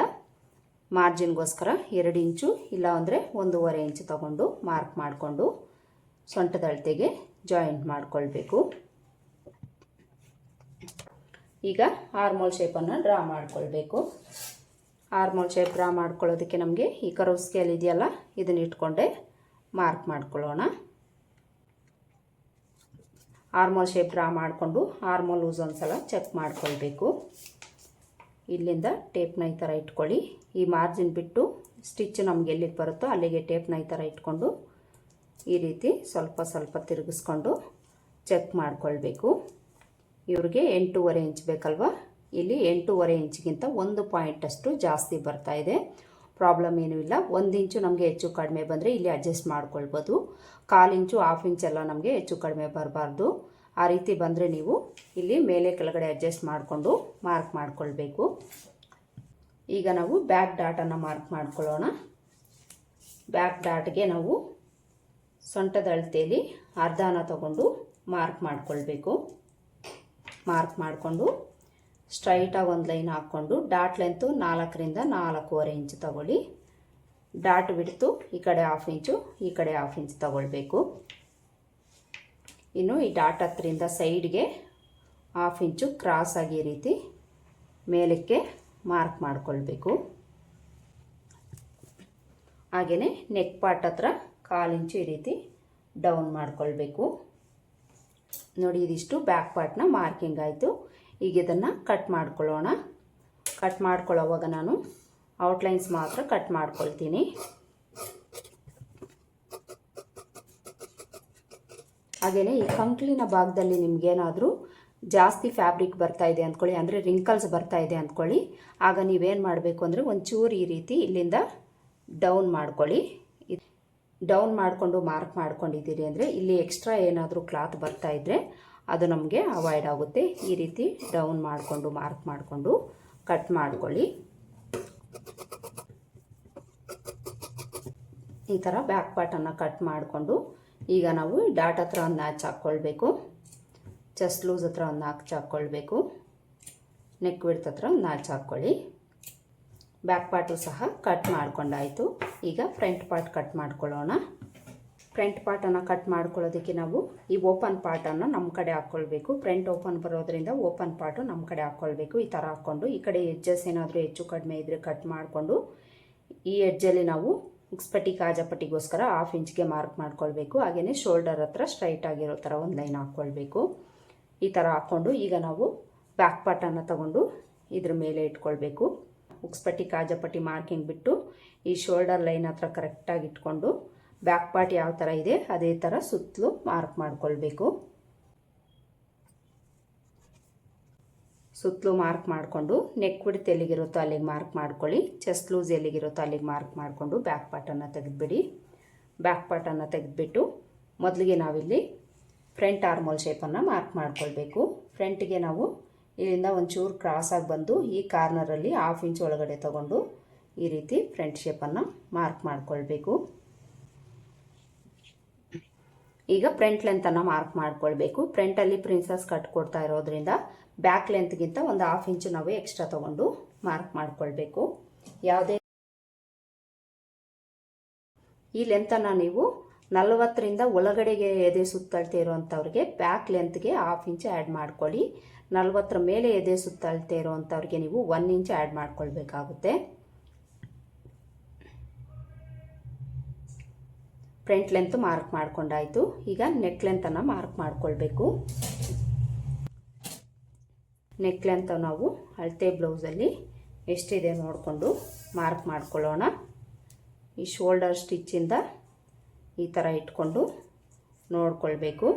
ಮಾರ್ಜಿನ್ಗೋಸ್ಕರ ಎರಡು ಇಂಚು ಇಲ್ಲ ಅಂದರೆ ಒಂದೂವರೆ ಇಂಚು ತಗೊಂಡು ಮಾರ್ಕ್ ಮಾಡಿಕೊಂಡು ಸೊಂಟದ ಅಳತೆಗೆ ಜಾಯಿಂಟ್ ಮಾಡಿಕೊಳ್ಬೇಕು. ಈಗ ಆರ್ಮೋಲ್ ಶೇಪನ್ನು ಡ್ರಾ ಮಾಡ್ಕೊಳ್ಬೇಕು. ಆರ್ಮೋಲ್ ಶೇಪ್ ಡ್ರಾ ಮಾಡ್ಕೊಳ್ಳೋದಕ್ಕೆ ನಮಗೆ ಈ ಕರ್ವ್ ಸ್ಕೇಲ್ ಇದೆಯಲ್ಲ? ಇದನ್ನ ಇಟ್ಕೊಂಡೆ ಮಾರ್ಕ್ ಮಾಡ್ಕೊಳ್ಳೋಣ. ಆರ್ಮೋಲ್ ಶೇಪ್ ಡ್ರಾ ಮಾಡಿಕೊಂಡು ಆರ್ಮೋಲ್ ಲೂಸ್ ಒಂದ್ಸಲ ಚೆಕ್ ಮಾಡ್ಕೊಳ್ಬೇಕು. ಇಲ್ಲಿಂದ ಟೇಪ್ನ ಈ ಥರ ಇಟ್ಕೊಳ್ಳಿ. ಈ ಮಾರ್ಜಿನ್ ಬಿಟ್ಟು ಸ್ಟಿಚ್ ನಮ್ಗೆ ಎಲ್ಲಿಗೆ ಬರುತ್ತೋ ಅಲ್ಲಿಗೆ ಟೇಪ್ನ ಈ ಥರ ಇಟ್ಕೊಂಡು ಈ ರೀತಿ ಸ್ವಲ್ಪ ಸ್ವಲ್ಪ ತಿರುಗಿಸ್ಕೊಂಡು ಚೆಕ್ ಮಾಡಿಕೊಳ್ಬೇಕು. ಇವ್ರಿಗೆ ಎಂಟೂವರೆ ಇಂಚ್ ಬೇಕಲ್ವ? ಇಲ್ಲಿ ಎಂಟೂವರೆ ಇಂಚಿಗಿಂತ ಒಂದು ಪಾಯಿಂಟಷ್ಟು ಜಾಸ್ತಿ ಬರ್ತಾ ಇದೆ. ಪ್ರಾಬ್ಲಮ್ ಏನೂ ಇಲ್ಲ. ಒಂದು ಇಂಚು ನಮಗೆ ಹೆಚ್ಚು ಕಡಿಮೆ ಬಂದರೆ ಇಲ್ಲಿ ಅಡ್ಜಸ್ಟ್ ಮಾಡ್ಕೊಳ್ಬೋದು. ಕಾಲು ಇಂಚು ಹಾಫ್ ಇಂಚೆಲ್ಲ ನಮಗೆ ಹೆಚ್ಚು ಕಡಿಮೆ ಬರಬಾರ್ದು. ಆ ರೀತಿ ಬಂದರೆ ನೀವು ಇಲ್ಲಿ ಮೇಲೆ ಕೆಳಗಡೆ ಅಡ್ಜಸ್ಟ್ ಮಾಡಿಕೊಂಡು ಮಾರ್ಕ್ ಮಾಡ್ಕೊಳ್ಬೇಕು. ಈಗ ನಾವು ಬ್ಯಾಕ್ ಡಾಟನ್ನು ಮಾರ್ಕ್ ಮಾಡ್ಕೊಳ್ಳೋಣ. ಬ್ಯಾಕ್ ಡಾಟ್ಗೆ ನಾವು ಸೊಂಟದ ಅಳತೆಯಲ್ಲಿ ಅರ್ಧನ ತಗೊಂಡು ಮಾರ್ಕ್ ಮಾಡ್ಕೊಳ್ಬೇಕು. ಮಾರ್ಕ್ ಮಾಡಿಕೊಂಡು ಸ್ಟ್ರೈಟಾಗಿ ಒಂದು ಲೈನ್ ಹಾಕ್ಕೊಂಡು ಡಾಟ್ ಲೆಂತು ನಾಲ್ಕರಿಂದ ನಾಲ್ಕೂವರೆ ಇಂಚು ತಗೊಳ್ಳಿ. ಡಾಟ್ ಬಿಡ್ತು ಈ ಕಡೆ ಹಾಫ್ ಇಂಚು ಈ ಕಡೆ ಹಾಫ್ ಇಂಚ್ ತಗೊಳ್ಬೇಕು. ಇನ್ನು ಈ ಡಾಟ್ ಹತ್ತರಿಂದ ಸೈಡ್ಗೆ ಹಾಫ್ ಇಂಚು ಕ್ರಾಸ್ ಆಗಿ ರೀತಿ ಮೇಲಕ್ಕೆ ಮಾರ್ಕ್ ಮಾಡಿಕೊಳ್ಬೇಕು. ಹಾಗೆಯೇ ನೆಕ್ ಪಾರ್ಟ್ ಹತ್ರ ಕಾಲು ಇಂಚು ಈ ರೀತಿ ಡೌನ್ ಮಾಡಿಕೊಳ್ಬೇಕು. ನೋಡಿ ಇದಿಷ್ಟು ಬ್ಯಾಕ್ ಪಾರ್ಟ್ನ ಮಾರ್ಕಿಂಗ್ ಆಯಿತು. ಈಗ ಇದನ್ನು ಕಟ್ ಮಾಡ್ಕೊಳ್ಳೋಣ. ಕಟ್ ಮಾಡ್ಕೊಳ್ಳೋವಾಗ ನಾನು ಔಟ್ಲೈನ್ಸ್ ಮಾತ್ರ ಕಟ್ ಮಾಡ್ಕೊಳ್ತೀನಿ. ಹಾಗೆಯೇ ಈ ಕಂಕ್ಲಿನ ಭಾಗದಲ್ಲಿ ನಿಮಗೇನಾದರೂ ಜಾಸ್ತಿ ಫ್ಯಾಬ್ರಿಕ್ ಬರ್ತಾ ಇದೆ ಅಂದ್ಕೊಳ್ಳಿ ಅಂದರೆ ರಿಂಕಲ್ಸ್ ಬರ್ತಾ ಇದೆ ಅಂದ್ಕೊಳ್ಳಿ ಆಗ ನೀವೇನು ಮಾಡಬೇಕು ಅಂದರೆ ಒಂಚೂರು ಈ ರೀತಿ ಇಲ್ಲಿಂದ ಡೌನ್ ಮಾಡ್ಕೊಳ್ಳಿ. ಡೌನ್ ಮಾಡಿಕೊಂಡು ಮಾರ್ಕ್ ಮಾಡ್ಕೊಂಡಿದ್ದೀರಿ ಅಂದರೆ ಇಲ್ಲಿ ಎಕ್ಸ್ಟ್ರಾ ಏನಾದರೂ ಕ್ಲಾತ್ ಬರ್ತಾ ಇದ್ದರೆ ಅದು ನಮಗೆ ಅವಾಯ್ಡ್ ಆಗುತ್ತೆ. ಈ ರೀತಿ ಡೌನ್ ಮಾಡಿಕೊಂಡು ಮಾರ್ಕ್ ಮಾಡಿಕೊಂಡು ಕಟ್ ಮಾಡ್ಕೊಳ್ಳಿ. ಈ ಥರ ಬ್ಯಾಕ್ ಪಾರ್ಟನ್ನು ಕಟ್ ಮಾಡಿಕೊಂಡು ಈಗ ನಾವು ಡಾಟ್ ಹತ್ರ ಒಂದು ನ್ಯಾಚ್ ಹಾಕ್ಕೊಳ್ಬೇಕು. ಚೆಸ್ಟ್ ಲೂಸ್ ಹತ್ರ ಒಂದು ನಾಲ್ಕು ಹಾಕ್ಕೊಳ್ಬೇಕು. ನೆಕ್ ವಿಡ್ತ್ ಹತ್ರ ಒಂದು ನಾಚ್ ಹಾಕ್ಕೊಳ್ಳಿ. ಬ್ಯಾಕ್ ಪಾರ್ಟು ಸಹ ಕಟ್ ಮಾಡ್ಕೊಂಡಾಯಿತು. ಈಗ ಫ್ರಂಟ್ ಪಾರ್ಟ್ ಕಟ್ ಮಾಡ್ಕೊಳ್ಳೋಣ. ಫ್ರಂಟ್ ಪಾರ್ಟನ್ನು ಕಟ್ ಮಾಡ್ಕೊಳ್ಳೋದಕ್ಕೆ ನಾವು ಈ ಓಪನ್ ಪಾರ್ಟನ್ನು ನಮ್ಮ ಕಡೆ ಹಾಕ್ಕೊಳ್ಬೇಕು ಫ್ರಂಟ್ ಓಪನ್ ಬರೋದ್ರಿಂದ ಓಪನ್ ಪಾರ್ಟು ನಮ್ಮ ಕಡೆ ಹಾಕ್ಕೊಳ್ಬೇಕು ಈ ಥರ ಹಾಕ್ಕೊಂಡು ಈ ಕಡೆ ಎಡ್ಜಸ್ ಏನಾದರೂ ಹೆಚ್ಚು ಕಡಿಮೆ ಇದ್ದರೆ ಕಟ್ ಮಾಡಿಕೊಂಡು ಈ ಎಡ್ಜಲ್ಲಿ ನಾವು ಉಕ್ಸ್ಪಟ್ಟಿ ಕಾಜಪಟ್ಟಿಗೋಸ್ಕರ ಹಾಫ್ ಇಂಚ್ಗೆ ಮಾರ್ಕ್ ಮಾಡ್ಕೊಳ್ಬೇಕು. ಹಾಗೆಯೇ ಶೋಲ್ಡರ್ ಹತ್ರ ಸ್ಟ್ರೈಟ್ ಆಗಿರೋ ಥರ ಒಂದು ಲೈನ್ ಹಾಕ್ಕೊಳ್ಬೇಕು ಈ ಥರ ಹಾಕ್ಕೊಂಡು ಈಗ ನಾವು ಬ್ಯಾಕ್ ಪಾರ್ಟನ್ನು ತಗೊಂಡು ಇದ್ರ ಮೇಲೆ ಇಟ್ಕೊಳ್ಬೇಕು. ಉಕ್ಸ್ಪಟ್ಟಿ ಕಾಜಪಟ್ಟಿ ಮಾರ್ಕಿಂಗ್ ಬಿಟ್ಟು ಈ ಶೋಲ್ಡರ್ ಲೈನ್ ಹತ್ರ ಕರೆಕ್ಟಾಗಿ ಇಟ್ಕೊಂಡು ಬ್ಯಾಕ್ ಪಾರ್ಟ್ ಯಾವ ಥರ ಇದೆ, ಅದೇ ಥರ ಸುತ್ತಲೂ ಮಾರ್ಕ್ ಮಾಡ್ಕೊಳ್ಬೇಕು. ಸುತ್ತಲೂ ಮಾರ್ಕ್ ಮಾಡಿಕೊಂಡು ನೆಕ್ ಬಿಡ್ತ ಎಲ್ಲಿಗಿರುತ್ತೋ ಅಲ್ಲಿಗೆ ಮಾರ್ಕ್ ಮಾಡ್ಕೊಳ್ಳಿ ಚೆಸ್ಟ್ ಲೂಸ್ ಎಲ್ಲಿಗಿರುತ್ತೋ ಅಲ್ಲಿಗೆ ಮಾರ್ಕ್ ಮಾಡಿಕೊಂಡು ಬ್ಯಾಕ್ ಪಾರ್ಟನ್ನು ತೆಗೆದುಬಿಡಿ. ಬ್ಯಾಕ್ ಪಾರ್ಟನ್ನು ತೆಗೆದುಬಿಟ್ಟು ಮೊದಲಿಗೆ ನಾವಿಲ್ಲಿ ಫ್ರಂಟ್ ಆರ್ಮೋಲ್ ಶೇಪನ್ನು ಮಾರ್ಕ್ ಮಾಡ್ಕೊಳ್ಬೇಕು. ಫ್ರಂಟಿಗೆ ನಾವು ಇಲ್ಲಿಂದ ಒಂಚೂರು ಕ್ರಾಸಾಗಿ ಬಂದು ಈ ಕಾರ್ನರಲ್ಲಿ ಹಾಫ್ ಇಂಚ್ ಒಳಗಡೆ ತಗೊಂಡು ಈ ರೀತಿ ಫ್ರಂಟ್ ಶೇಪನ್ನು ಮಾರ್ಕ್ ಮಾಡ್ಕೊಳ್ಬೇಕು. ಈಗ ಫ್ರಂಟ್ ಲೆಂತನ್ನು ಮಾರ್ಕ್ ಮಾಡ್ಕೊಳ್ಬೇಕು. ಫ್ರಂಟಲ್ಲಿ ಪ್ರಿನ್ಸಸ್ ಕಟ್ ಕೊಡ್ತಾ ಇರೋದ್ರಿಂದ ಬ್ಯಾಕ್ ಲೆಂತ್ಗಿಂತ ಒಂದು ಹಾಫ್ ಇಂಚು ನಾವು ಎಕ್ಸ್ಟ್ರಾ ತಗೊಂಡು ಮಾರ್ಕ್ ಮಾಡ್ಕೊಳ್ಬೇಕು. ಯಾವುದೇ ಈ ಲೆಂತನ್ನು ನೀವು ನಲವತ್ತರಿಂದ ಒಳಗಡೆಗೆ ಎದೆ ಸುತ್ತಳ್ತೆ ಇರೋವಂಥವ್ರಿಗೆ ಬ್ಯಾಕ್ ಲೆಂತ್ಗೆ ಹಾಫ್ ಇಂಚ್ ಆ್ಯಡ್ ಮಾಡ್ಕೊಳ್ಳಿ. ನಲವತ್ತರ ಮೇಲೆ ಎದೆ ಸುತ್ತಳ್ತೆ ಇರೋವಂಥವ್ರಿಗೆ ನೀವು ಒನ್ ಇಂಚ್ ಆ್ಯಡ್ ಮಾಡ್ಕೊಳ್ಬೇಕಾಗುತ್ತೆ. ಫ್ರಂಟ್ ಲೆಂತ್ ಮಾರ್ಕ್ ಮಾಡ್ಕೊಂಡಾಯಿತು. ಈಗ ನೆಕ್ ಲೆಂತನ್ನು ಮಾರ್ಕ್ ಮಾಡ್ಕೊಳ್ಬೇಕು. ನೆಕ್ ಲೆಂತ್ ನಾವು ಅಳತೆ ಬ್ಲೌಸಲ್ಲಿ ಎಷ್ಟಿದೆ ನೋಡಿಕೊಂಡು ಮಾರ್ಕ್ ಮಾಡ್ಕೊಳ್ಳೋಣ. ಈ ಶೋಲ್ಡರ್ ಸ್ಟಿಚ್ಚಿಂದ ಈ ಥರ ಇಟ್ಕೊಂಡು ನೋಡ್ಕೊಳ್ಬೇಕು.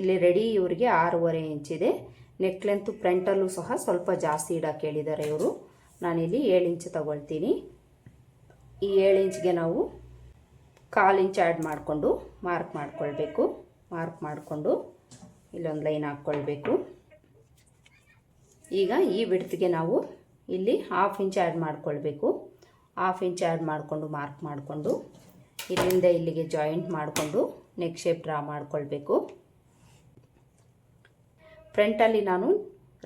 ಇಲ್ಲಿ ರೆಡಿ ಇವರಿಗೆ ಆರೂವರೆ ಇಂಚಿದೆ ನೆಕ್ ಲೆಂತು ಫ್ರಂಟಲ್ಲೂ ಸಹ ಸ್ವಲ್ಪ ಜಾಸ್ತಿ ಇಡಕ್ಕೆ ಹೇಳಿದ್ದಾರೆ ಇವರು. ನಾನಿಲ್ಲಿ ಏಳು ಇಂಚ್ ತಗೊಳ್ತೀನಿ. ಈ ಏಳು ಇಂಚ್ಗೆ ನಾವು ಕಾಲು ಇಂಚ್ ಆ್ಯಡ್ ಮಾಡಿಕೊಂಡು ಮಾರ್ಕ್ ಮಾಡಿಕೊಳ್ಬೇಕು. ಮಾರ್ಕ್ ಮಾಡಿಕೊಂಡು ಇಲ್ಲೊಂದು ಲೈನ್ ಹಾಕ್ಕೊಳ್ಬೇಕು. ಈಗ ಈ ಬಿಡ್ತಿಗೆ ನಾವು ಇಲ್ಲಿ ಹಾಫ್ ಇಂಚ್ ಆ್ಯಡ್ ಮಾಡಿಕೊಳ್ಬೇಕು. ಹಾಫ್ ಇಂಚ್ ಆ್ಯಡ್ ಮಾಡಿಕೊಂಡು ಮಾರ್ಕ್ ಮಾಡಿಕೊಂಡು ಇಲ್ಲಿಂದ ಇಲ್ಲಿಗೆ ಜಾಯಿಂಟ್ ಮಾಡಿಕೊಂಡು ನೆಕ್ ಶೇಪ್ ಡ್ರಾ ಮಾಡಿಕೊಳ್ಬೇಕು. ಫ್ರಂಟಲ್ಲಿ ನಾನು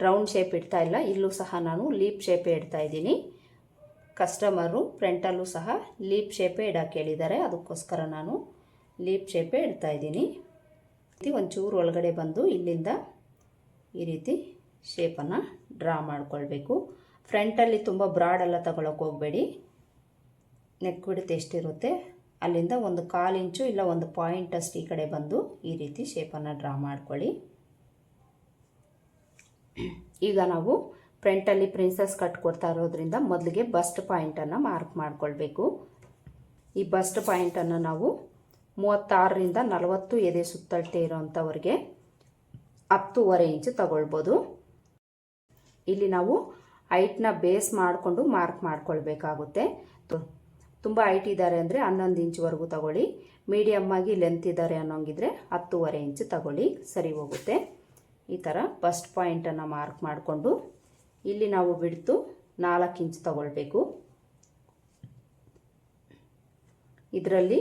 ರೌಂಡ್ ಶೇಪ್ ಇಡ್ತಾ ಇಲ್ಲ, ಇಲ್ಲೂ ಸಹ ನಾನು ಲೀಪ್ ಶೇಪೇ ಇಡ್ತಾ ಇದ್ದೀನಿ. ಕಸ್ಟಮರು ಫ್ರಂಟಲ್ಲೂ ಸಹ ಲೀಪ್ ಶೇಪೇ ಇಡೋಕ್ಕೆ ಹೇಳಿದ್ದಾರೆ ಅದಕ್ಕೋಸ್ಕರ ನಾನು ಲೀಪ್ ಶೇಪೇ ಇಡ್ತಾ ಇದ್ದೀನಿ. ರೀತಿ ಒಂಚೂರು ಒಳಗಡೆ ಬಂದು ಇಲ್ಲಿಂದ ಈ ರೀತಿ ಶೇಪನ್ನು ಡ್ರಾ ಮಾಡ್ಕೊಳ್ಬೇಕು. ಫ್ರಂಟಲ್ಲಿ ತುಂಬ ಬ್ರಾಡೆಲ್ಲ ತಗೊಳಕ್ಕೆ ಹೋಗಬೇಡಿ. ನೆಕ್ ಬಿಡುತ್ತೆ ಎಷ್ಟಿರುತ್ತೆ? ಅಲ್ಲಿಂದ ಒಂದು ಕಾಲು ಇಂಚು ಇಲ್ಲ ಒಂದು ಪಾಯಿಂಟ್ ಅಷ್ಟು ಈ ಕಡೆ ಬಂದು ಈ ರೀತಿ ಶೇಪನ್ನು ಡ್ರಾ ಮಾಡ್ಕೊಳ್ಳಿ. ಈಗ ನಾವು ಫ್ರಂಟಲ್ಲಿ ಪ್ರಿನ್ಸಸ್ ಕಟ್ ಕೊಡ್ತಾ ಇರೋದ್ರಿಂದ ಮೊದಲಿಗೆ ಬಸ್ಟ್ ಪಾಯಿಂಟನ್ನು ಮಾರ್ಕ್ ಮಾಡ್ಕೊಳ್ಬೇಕು. ಈ ಬಸ್ಟ್ ಪಾಯಿಂಟನ್ನು ನಾವು ಮೂವತ್ತಾರರಿಂದ ನಲವತ್ತು ಎದೆ ಸುತ್ತಳತೆ ಇರೋವಂಥವ್ರಿಗೆ ಹತ್ತೂವರೆ ಇಂಚು ತಗೊಳ್ಬೋದು. ಇಲ್ಲಿ ನಾವು ಹೈಟ್ನ ಬೇಸ್ ಮಾಡಿಕೊಂಡು ಮಾರ್ಕ್ ಮಾಡ್ಕೊಳ್ಬೇಕಾಗುತ್ತೆ. ತುಂಬ ಹೈಟ್ ಇದ್ದಾರೆ ಅಂದರೆ ಹನ್ನೊಂದು ಇಂಚ್ವರೆಗೂ ತಗೊಳ್ಳಿ. ಮೀಡಿಯಮ್ ಆಗಿ ಲೆಂತ್ ಇದ್ದಾರೆ ಅನ್ನೋಂಗಿದ್ರೆ ಹತ್ತೂವರೆ ಇಂಚು ತಗೊಳ್ಳಿ. ಸರಿ ಹೋಗುತ್ತೆ. ಈ ಥರ ಫಸ್ಟ್ ಪಾಯಿಂಟನ್ನು ಮಾರ್ಕ್ ಮಾಡಿಕೊಂಡು ಇಲ್ಲಿ ನಾವು ಬಿಡ್ತು ನಾಲ್ಕು ಇಂಚ್ ತಗೊಳ್ಬೇಕು. ಇದರಲ್ಲಿ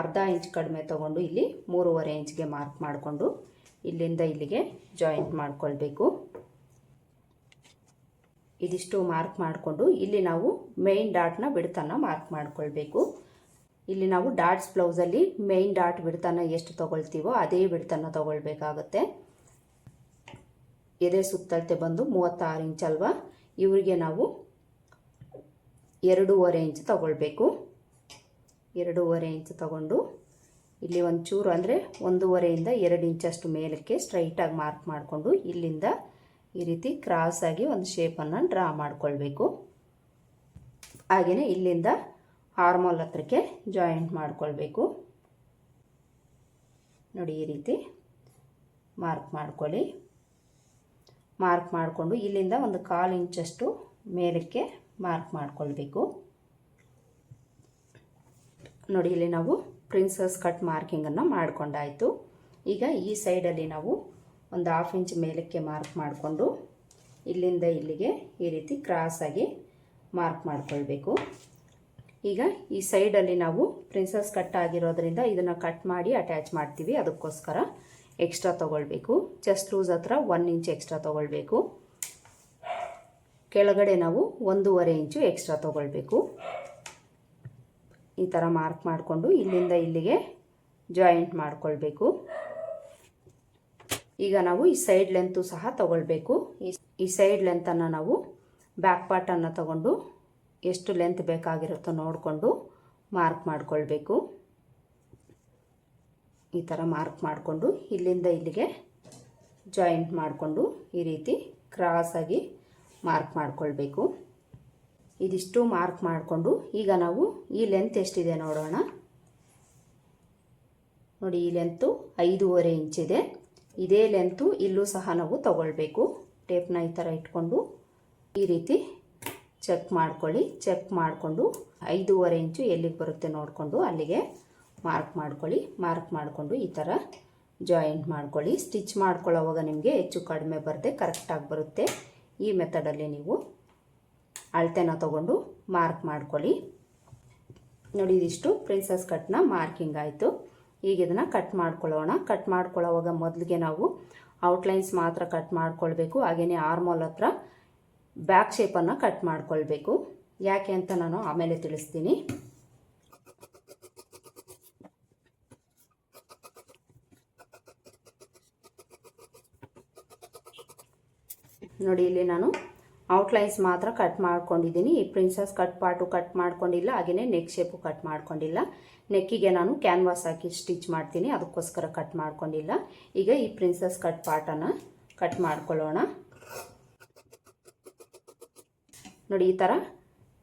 ಅರ್ಧ ಇಂಚ್ ಕಡಿಮೆ ತಗೊಂಡು ಇಲ್ಲಿ ಮೂರುವರೆ ಇಂಚ್ಗೆ ಮಾರ್ಕ್ ಮಾಡಿಕೊಂಡು ಇಲ್ಲಿಂದ ಇಲ್ಲಿಗೆ ಜಾಯಿಂಟ್ ಮಾಡಿಕೊಳ್ಬೇಕು. ಇದಿಷ್ಟು ಮಾರ್ಕ್ ಮಾಡಿಕೊಂಡು ಇಲ್ಲಿ ನಾವು ಮೇಯ್ನ್ ಡಾಟ್ನ ಬಿಡ್ತನ ಮಾರ್ಕ್ ಮಾಡಿಕೊಳ್ಬೇಕು. ಇಲ್ಲಿ ನಾವು ಡಾಟ್ಸ್ ಬ್ಲೌಸಲ್ಲಿ ಮೇಯ್ನ್ ಡಾಟ್ ಬಿಡ್ತನ ಎಷ್ಟು ತಗೊಳ್ತೀವೋ ಅದೇ ಬಿಡ್ತನ ತಗೊಳ್ಬೇಕಾಗತ್ತೆ. ಎದೆ ಸುತ್ತಳತೆ ಬಂದು ಮೂವತ್ತಾರು ಇಂಚ್ ಅಲ್ವಾ? ಇವರಿಗೆ ನಾವು ಎರಡೂವರೆ ಇಂಚ್ ತಗೊಳ್ಬೇಕು. ಎರಡೂವರೆ ಇಂಚ್ ತಗೊಂಡು ಇಲ್ಲಿ ಒಂಚೂರು ಅಂದರೆ ಒಂದೂವರೆಯಿಂದ ಎರಡು ಇಂಚಷ್ಟು ಮೇಲಕ್ಕೆ ಸ್ಟ್ರೈಟಾಗಿ ಮಾರ್ಕ್ ಮಾಡಿಕೊಂಡು ಇಲ್ಲಿಂದ ಈ ರೀತಿ ಕ್ರಾಸಾಗಿ ಒಂದು ಶೇಪನ್ನು ಡ್ರಾ ಮಾಡಿಕೊಳ್ಬೇಕು. ಹಾಗೆಯೇ ಇಲ್ಲಿಂದ ಹಾರ್ಮೋಲ್ ಹತ್ರಕ್ಕೆ ಜಾಯಿಂಟ್ ಮಾಡಿಕೊಳ್ಬೇಕು. ನೋಡಿ ಈ ರೀತಿ ಮಾರ್ಕ್ ಮಾಡ್ಕೊಳ್ಳಿ. ಮಾರ್ಕ್ ಮಾಡಿಕೊಂಡು ಇಲ್ಲಿಂದ ಒಂದು ಕಾಲು ಇಂಚಷ್ಟು ಮೇಲಕ್ಕೆ ಮಾರ್ಕ್ ಮಾಡಿಕೊಳ್ಬೇಕು. ನೋಡಿ, ಇಲ್ಲಿ ನಾವು ಪ್ರಿನ್ಸಸ್ ಕಟ್ ಮಾರ್ಕಿಂಗನ್ನು ಮಾಡಿಕೊಂಡಾಯಿತು. ಈಗ ಈ ಸೈಡಲ್ಲಿ ನಾವು ಒಂದು ಹಾಫ್ ಇಂಚ್ ಮೇಲಕ್ಕೆ ಮಾರ್ಕ್ ಮಾಡಿಕೊಂಡು ಇಲ್ಲಿಂದ ಇಲ್ಲಿಗೆ ಈ ರೀತಿ ಕ್ರಾಸಾಗಿ ಮಾರ್ಕ್ ಮಾಡಿಕೊಳ್ಬೇಕು. ಈಗ ಈ ಸೈಡಲ್ಲಿ ನಾವು ಪ್ರಿನ್ಸಸ್ ಕಟ್ ಆಗಿರೋದ್ರಿಂದ ಇದನ್ನು ಕಟ್ ಮಾಡಿ ಅಟ್ಯಾಚ್ ಮಾಡ್ತೀವಿ. ಅದಕ್ಕೋಸ್ಕರ ಎಕ್ಸ್ಟ್ರಾ ತೊಗೊಳ್ಬೇಕು. ಚೆಸ್ಟ್ ಲೂಸ್ ಹತ್ರ ಒನ್ ಇಂಚ್ ಎಕ್ಸ್ಟ್ರಾ ತೊಗೊಳ್ಬೇಕು. ಕೆಳಗಡೆ ನಾವು ಒಂದೂವರೆ ಇಂಚು ಎಕ್ಸ್ಟ್ರಾ ತೊಗೊಳ್ಬೇಕು. ಈ ಥರ ಮಾರ್ಕ್ ಮಾಡಿಕೊಂಡು ಇಲ್ಲಿಂದ ಇಲ್ಲಿಗೆ ಜಾಯಿಂಟ್ ಮಾಡಿಕೊಳ್ಬೇಕು. ಈಗ ನಾವು ಈ ಸೈಡ್ ಲೆಂತು ಸಹ ತಗೊಳ್ಬೇಕು. ಈ ಸೈಡ್ ಲೆಂತನ್ನು ನಾವು ಬ್ಯಾಕ್ ಪಾರ್ಟನ್ನು ತಗೊಂಡು ಎಷ್ಟು ಲೆಂತ್ ಬೇಕಾಗಿರುತ್ತೋ ನೋಡಿಕೊಂಡು ಮಾರ್ಕ್ ಮಾಡ್ಕೊಳ್ಬೇಕು. ಈ ಥರ ಮಾರ್ಕ್ ಮಾಡಿಕೊಂಡು ಇಲ್ಲಿಂದ ಇಲ್ಲಿಗೆ ಜಾಯಿಂಟ್ ಮಾಡಿಕೊಂಡು ಈ ರೀತಿ ಕ್ರಾಸಾಗಿ ಮಾರ್ಕ್ ಮಾಡಿಕೊಳ್ಬೇಕು. ಇದಿಷ್ಟು ಮಾರ್ಕ್ ಮಾಡಿಕೊಂಡು ಈಗ ನಾವು ಈ ಲೆಂತ್ ಎಷ್ಟಿದೆ ನೋಡೋಣ. ನೋಡಿ ಈ ಲೆಂತು ಐದೂವರೆ ಇಂಚಿದೆ ಇದೇ. ಲೆಂತು ಇಲ್ಲೂ ಸಹ ನಾವು ತಗೊಳ್ಬೇಕು. ಟೇಪ್ನ ಈ ಥರ ಇಟ್ಕೊಂಡು ಈ ರೀತಿ ಚೆಕ್ ಮಾಡ್ಕೊಳ್ಳಿ. ಚೆಕ್ ಮಾಡಿಕೊಂಡು ಐದೂವರೆ ಇಂಚು ಎಲ್ಲಿಗೆ ಬರುತ್ತೆ ನೋಡಿಕೊಂಡು ಅಲ್ಲಿಗೆ ಮಾರ್ಕ್ ಮಾಡ್ಕೊಳ್ಳಿ. ಮಾರ್ಕ್ ಮಾಡಿಕೊಂಡು ಈ ಥರ ಜಾಯಿಂಟ್ ಮಾಡ್ಕೊಳ್ಳಿ. ಸ್ಟಿಚ್ ಮಾಡ್ಕೊಳ್ಳೋವಾಗ ನಿಮಗೆ ಹೆಚ್ಚು ಕಡಿಮೆ ಬರದೆ ಕರೆಕ್ಟಾಗಿ ಬರುತ್ತೆ. ಈ ಮೆಥಡಲ್ಲಿ ನೀವು ಅಳತೆನ ತಗೊಂಡು ಮಾರ್ಕ್ ಮಾಡ್ಕೊಳ್ಳಿ. ನೋಡಿ, ಇದಿಷ್ಟು ಪ್ರಿನ್ಸಸ್ ಕಟ್ನ ಮಾರ್ಕಿಂಗ್ ಆಯಿತು. ಈಗ ಇದನ್ನು ಕಟ್ ಮಾಡ್ಕೊಳ್ಳೋಣ. ಕಟ್ ಮಾಡ್ಕೊಳ್ಳೋವಾಗ ಮೊದಲಿಗೆ ನಾವು ಔಟ್ಲೈನ್ಸ್ ಮಾತ್ರ ಕಟ್ ಮಾಡ್ಕೊಳ್ಬೇಕು. ಹಾಗೆಯೇ ಆರ್ಮೋಲ್ ಹತ್ರ ಬ್ಯಾಕ್ ಶೇಪನ್ನು ಕಟ್ ಮಾಡ್ಕೊಳ್ಬೇಕು. ಯಾಕೆ ಅಂತ ನಾನು ಆಮೇಲೆ ತಿಳಿಸ್ತೀನಿ. ನೋಡಿ, ಇಲ್ಲಿ ನಾನು ಔಟ್ಲೈನ್ಸ್ ಮಾತ್ರ ಕಟ್ ಮಾಡ್ಕೊಂಡಿದ್ದೀನಿ. ಈ ಪ್ರಿನ್ಸಸ್ ಕಟ್ ಪಾರ್ಟು ಕಟ್ ಮಾಡ್ಕೊಂಡಿಲ್ಲ ಹಾಗೆಯೇ ನೆಕ್ ಶೇಪು ಕಟ್ ಮಾಡ್ಕೊಂಡಿಲ್ಲ. ನೆಕ್ಕಿಗೆ ನಾನು ಕ್ಯಾನ್ವಾಸ್ ಹಾಕಿ ಸ್ಟಿಚ್ ಮಾಡ್ತೀನಿ, ಅದಕ್ಕೋಸ್ಕರ ಕಟ್ ಮಾಡ್ಕೊಂಡಿಲ್ಲ. ಈಗ ಈ ಪ್ರಿನ್ಸಸ್ ಕಟ್ ಪಾರ್ಟನ್ನು ಕಟ್ ಮಾಡ್ಕೊಳ್ಳೋಣ. ನೋಡಿ, ಈ ಥರ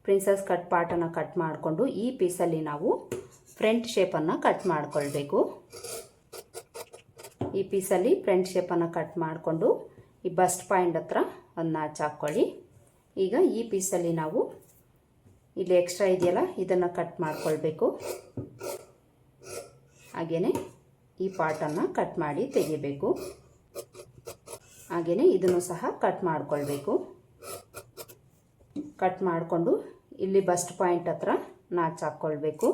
ಪ್ರಿನ್ಸಸ್ ಕಟ್ ಪಾರ್ಟನ್ನು ಕಟ್ ಮಾಡಿಕೊಂಡು ಈ ಪೀಸಲ್ಲಿ ನಾವು ಫ್ರಂಟ್ ಶೇಪನ್ನು ಕಟ್ ಮಾಡ್ಕೊಳ್ಬೇಕು. ಈ ಪೀಸಲ್ಲಿ ಫ್ರಂಟ್ ಶೇಪನ್ನು ಕಟ್ ಮಾಡಿಕೊಂಡು ಈ ಬಸ್ಟ್ ಪಾಯಿಂಟ್ ಹತ್ರ ಒಂದು ನಾಚ್ ಹಾಕ್ಕೊಳ್ಳಿ ಈಗ ಈ ಪೀಸಲ್ಲಿ ನಾವು ಇಲ್ಲಿ ಎಕ್ಸ್ಟ್ರಾ ಇದೆಯಲ್ಲ, ಇದನ್ನು ಕಟ್ ಮಾಡ್ಕೊಳ್ಬೇಕು. ಹಾಗೆಯೇ ಈ ಪಾರ್ಟನ್ನು ಕಟ್ ಮಾಡಿ ತೆಗಿಬೇಕು. ಹಾಗೆಯೇ ಇದನ್ನು ಸಹ ಕಟ್ ಮಾಡಿಕೊಳ್ಬೇಕು. ಕಟ್ ಮಾಡಿಕೊಂಡು ಇಲ್ಲಿ ಬಸ್ಟ್ ಪಾಯಿಂಟ್ ಹತ್ರ ನಾಚ್ ಹಾಕ್ಕೊಳ್ಬೇಕು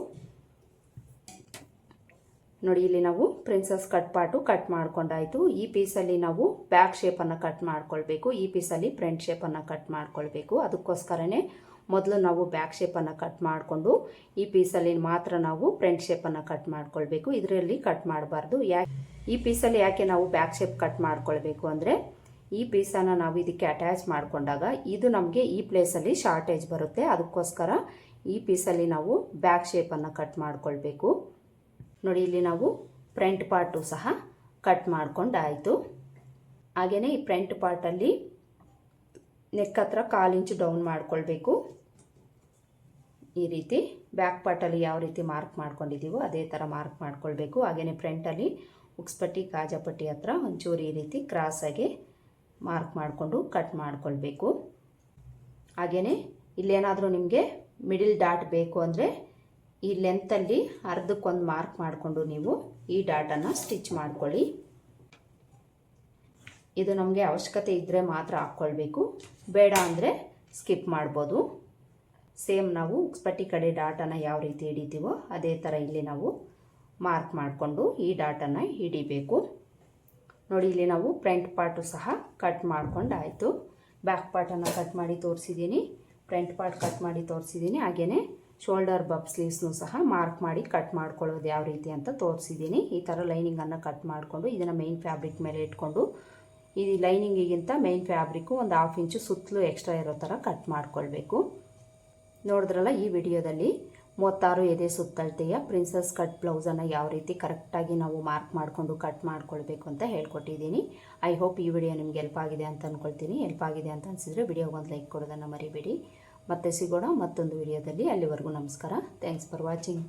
ನೋಡಿ, ಇಲ್ಲಿ ನಾವು ಪ್ರಿನ್ಸಸ್ ಕಟ್ ಪಾಟು ಕಟ್ ಮಾಡ್ಕೊಂಡಾಯಿತು. ಈ ಪೀಸಲ್ಲಿ ನಾವು ಬ್ಯಾಕ್ ಶೇಪನ್ನು ಕಟ್ ಮಾಡ್ಕೊಳ್ಬೇಕು. ಈ ಪೀಸಲ್ಲಿ ಫ್ರಂಟ್ ಶೇಪನ್ನು ಕಟ್ ಮಾಡ್ಕೊಳ್ಬೇಕು. ಅದಕ್ಕೋಸ್ಕರನೇ ಮೊದಲು ನಾವು ಬ್ಯಾಕ್ ಶೇಪನ್ನು ಕಟ್ ಮಾಡಿಕೊಂಡು, ಈ ಪೀಸಲ್ಲಿ ಮಾತ್ರ ನಾವು ಫ್ರಂಟ್ ಶೇಪನ್ನು ಕಟ್ ಮಾಡ್ಕೊಳ್ಬೇಕು. ಇದರಲ್ಲಿ ಕಟ್ ಮಾಡಬಾರ್ದು. ಯಾಕೆ ಈ ಪೀಸಲ್ಲಿ ಯಾಕೆ ನಾವು ಬ್ಯಾಕ್ ಶೇಪ್ ಕಟ್ ಮಾಡ್ಕೊಳ್ಬೇಕು ಅಂದರೆ, ಈ ಪೀಸನ್ನು ನಾವು ಇದಕ್ಕೆ ಅಟ್ಯಾಚ್ ಮಾಡಿಕೊಂಡಾಗ ಇದು ನಮಗೆ ಈ ಪ್ಲೇಸಲ್ಲಿ ಶಾರ್ಟೇಜ್ ಬರುತ್ತೆ. ಅದಕ್ಕೋಸ್ಕರ ಈ ಪೀಸಲ್ಲಿ ನಾವು ಬ್ಯಾಕ್ ಶೇಪನ್ನು ಕಟ್ ಮಾಡ್ಕೊಳ್ಬೇಕು. ನೋಡಿ, ಇಲ್ಲಿ ನಾವು ಫ್ರಂಟ್ ಪಾರ್ಟು ಸಹ ಕಟ್ ಮಾಡ್ಕೊಂಡಾಯಿತು. ಹಾಗೆಯೇ ಈ ಫ್ರಂಟ್ ಪಾರ್ಟಲ್ಲಿ ನೆಕ್ ಹತ್ರ ಕಾಲು ಇಂಚು ಡೌನ್ ಮಾಡ್ಕೊಳ್ಬೇಕು. ಈ ರೀತಿ ಬ್ಯಾಕ್ ಪಾರ್ಟಲ್ಲಿ ಯಾವ ರೀತಿ ಮಾರ್ಕ್ ಮಾಡ್ಕೊಂಡಿದ್ದೀವೋ ಅದೇ ಥರ ಮಾರ್ಕ್ ಮಾಡ್ಕೊಳ್ಬೇಕು. ಹಾಗೆಯೇ ಫ್ರಂಟಲ್ಲಿ ಉಕ್ಸ್ಪಟ್ಟಿ, ಕಾಜಾಪಟ್ಟಿ ಹತ್ರ ಒಂಚೂರು ಈ ರೀತಿ ಕ್ರಾಸಾಗಿ ಮಾರ್ಕ್ ಮಾಡಿಕೊಂಡು ಕಟ್ ಮಾಡ್ಕೊಳ್ಬೇಕು. ಹಾಗೆಯೇ ಇಲ್ಲೇನಾದರೂ ನಿಮಗೆ ಮಿಡಿಲ್ ಡಾಟ್ ಬೇಕು ಅಂದರೆ ಈ ಲೆಂತಲ್ಲಿ ಅರ್ಧಕ್ಕೊಂದು ಮಾರ್ಕ್ ಮಾಡಿಕೊಂಡು ನೀವು ಈ ಡಾಟನ್ನು ಸ್ಟಿಚ್ ಮಾಡ್ಕೊಳ್ಳಿ. ಇದು ನಮಗೆ ಅವಶ್ಯಕತೆ ಇದ್ದರೆ ಮಾತ್ರ ಹಾಕ್ಕೊಳ್ಬೇಕು. ಬೇಡ ಅಂದರೆ ಸ್ಕಿಪ್ ಮಾಡ್ಬೋದು. ಸೇಮ್ ನಾವು ಉಕ್ಸ್ಪಟ್ಟಿ ಕಡೆ ಡಾಟಾನ ಯಾವ ರೀತಿ ಹಿಡಿತೀವೋ ಅದೇ ಥರ ಇಲ್ಲಿ ನಾವು ಮಾರ್ಕ್ ಮಾಡಿಕೊಂಡು ಈ ಡಾಟನ್ನು ಹಿಡಿಬೇಕು. ನೋಡಿ, ಇಲ್ಲಿ ನಾವು ಫ್ರಂಟ್ ಪಾರ್ಟು ಸಹ ಕಟ್ ಮಾಡ್ಕೊಂಡಾಯಿತು. ಬ್ಯಾಕ್ ಪಾರ್ಟನ್ನು ಕಟ್ ಮಾಡಿ ತೋರಿಸಿದ್ದೀನಿ ಫ್ರಂಟ್ ಪಾರ್ಟ್ ಕಟ್ ಮಾಡಿ ತೋರಿಸಿದ್ದೀನಿ ಹಾಗೆಯೇ ಶೋಲ್ಡರ್ ಬಬ್ ಸ್ಲೀವ್ಸ್ನು ಸಹ ಮಾರ್ಕ್ ಮಾಡಿ ಕಟ್ ಮಾಡ್ಕೊಳ್ಳೋದು ಯಾವ ರೀತಿ ಅಂತ ತೋರಿಸಿದ್ದೀನಿ. ಈ ಥರ ಲೈನಿಂಗನ್ನು ಕಟ್ ಮಾಡಿಕೊಂಡು ಇದನ್ನು ಮೇನ್ ಫ್ಯಾಬ್ರಿಕ್ ಮೇಲೆ ಇಟ್ಕೊಂಡು ಈ ಲೈನಿಂಗಿಗಿಂತ ಮೇನ್ ಫ್ಯಾಬ್ರಿಕ್ಕು ಒಂದು ಹಾಫ್ ಇಂಚು ಸುತ್ತಲೂ ಎಕ್ಸ್ಟ್ರಾ ಇರೋ ಥರ ಕಟ್ ಮಾಡ್ಕೊಳ್ಬೇಕು. ನೋಡಿದ್ರಲ್ಲ ಈ ವಿಡಿಯೋದಲ್ಲಿ ಮೂವತ್ತಾರು ಎದೆ ಸುತ್ತಳತೆಯ ಪ್ರಿನ್ಸಸ್ ಕಟ್ ಬ್ಲೌಸನ್ನು ಯಾವ ರೀತಿ ಕರೆಕ್ಟಾಗಿ ನಾವು ಮಾರ್ಕ್ ಮಾಡಿಕೊಂಡು ಕಟ್ ಮಾಡ್ಕೊಳ್ಬೇಕು ಅಂತ ಹೇಳ್ಕೊಟ್ಟಿದ್ದೀನಿ. ಐ ಹೋಪ್ ಈ ವಿಡಿಯೋ ನಿಮ್ಗೆ ಹೆಲ್ಪ್ ಆಗಿದೆ ಅಂತ ಅಂದ್ಕೊಳ್ತೀನಿ ಹೆಲ್ಪ್ ಆಗಿದೆ ಅಂತ ಅನಿಸಿದ್ರೆ ವಿಡಿಯೋಗೆ ಒಂದು ಲೈಕ್ ಕೊಡೋದನ್ನು ಮರಿಬೇಡಿ. ಮತ್ತೆ ಸಿಗೋಣ ಮತ್ತೊಂದು ವಿಡಿಯೋದಲ್ಲಿ. ಅಲ್ಲಿವರೆಗೂ ನಮಸ್ಕಾರ. Thanks for watching